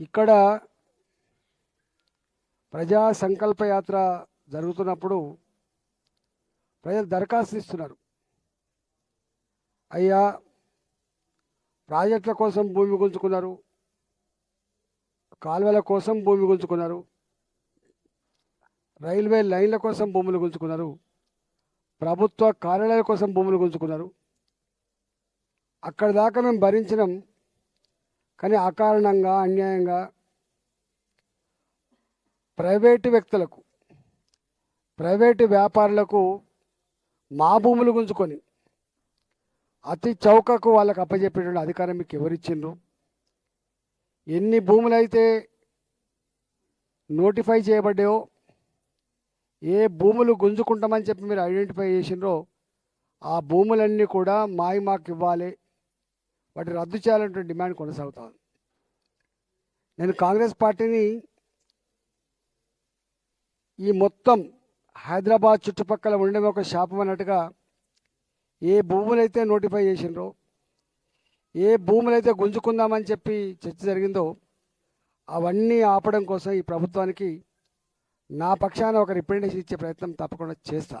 ఇక్కడ ప్రజా సంకల్పయాత్ర జరుగుతున్నప్పుడు ప్రజలు దరఖాస్తు ఇస్తున్నారు. అయ్యా ప్రాజెక్టుల కోసం భూమి గుంజుకున్నారు. కాలువల కోసం భూమి గుంజుకున్నారు. రైల్వే లైన్ల కోసం భూములు గుంజుకున్నారు. ప్రభుత్వ కార్యాలయాల కోసం భూములు గుంజుకున్నారు. అక్కడి దాకా మేము భరించినాం. కానీ అకారణంగా అన్యాయంగా ప్రైవేటు వ్యక్తులకు ప్రైవేటు వ్యాపారులకు మా భూములు గుంజుకొని అతి చౌకకు వాళ్ళకు అప్పచెప్పేటువంటి అధికారం మీకు ఎవరిచ్చిండ్రు ఎన్ని భూములు అయితే నోటిఫై చేయబడ్డాయో ఏ భూములు గుంజుకుంటామని చెప్పి మీరు ఐడెంటిఫై చేసిండ్రో ఆ భూములన్నీ కూడా మాయి మాకు ఇవ్వాలి వాటిని రద్దు చేయాలంటే డిమాండ్ కొనసాగుతుంది నేను కాంగ్రెస్ పార్టీని ఈ మొత్తం హైదరాబాద్ చుట్టుపక్కల ఉండడం ఒక శాపం అన్నట్టుగా ఏ భూములైతే నోటిఫై చేసినరో ఏ భూములైతే గుంజుకుందామని చెప్పి చర్చ జరిగిందో అవన్నీ ఆపడం కోసం ఈ ప్రభుత్వానికి నా పక్షాన ఒక రిప్రజెంటేషన్ ఇచ్చే ప్రయత్నం తప్పకుండా చేస్తా.